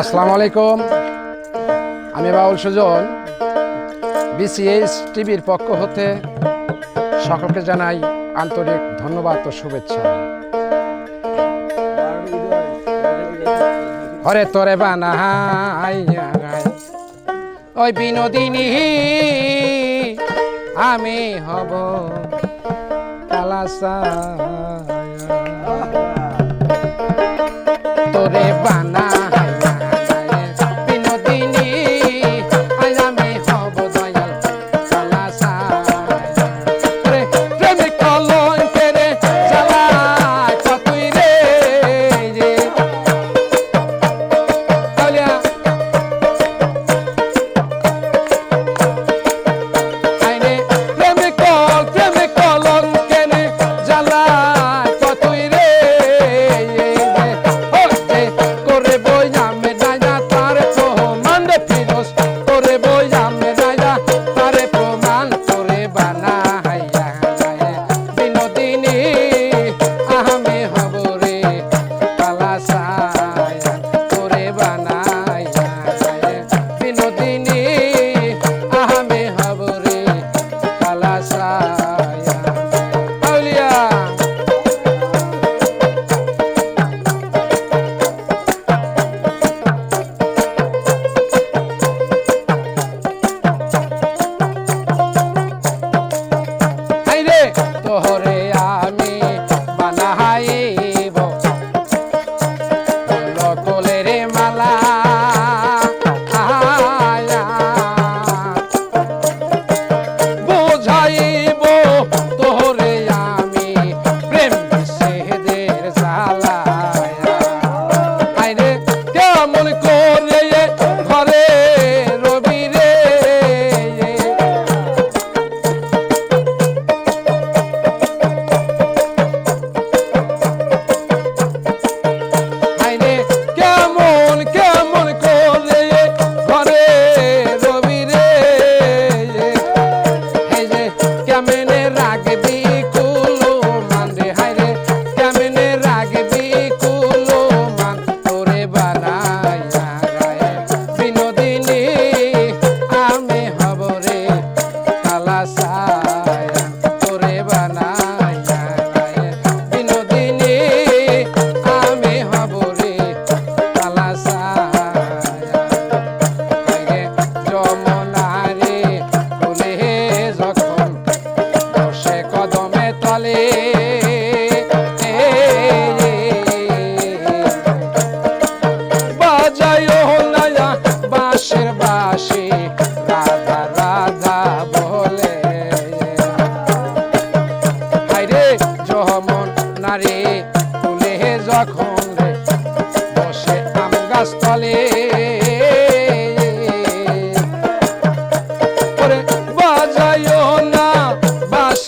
আসসালামু আলাইকুম। আমি বাউল সুজন। বিসিএস টিভির পক্ষ হতে সকলকে জানাই আন্তরিক ধন্যবাদ ও শুভেচ্ছা। হরে তোরে বানাই ওই বিনোদিনী, আমি হব কালাসা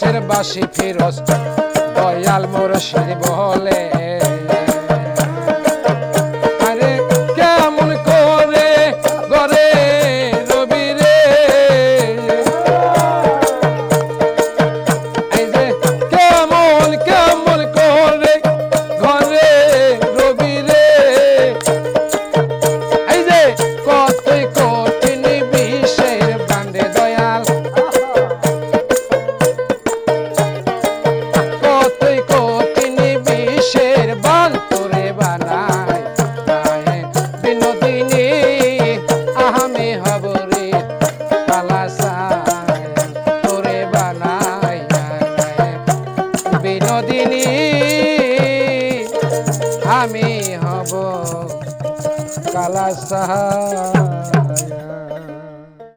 দেশের বাসী ফিরস দয়াল মোর বহলে। যাব কালা সাহা।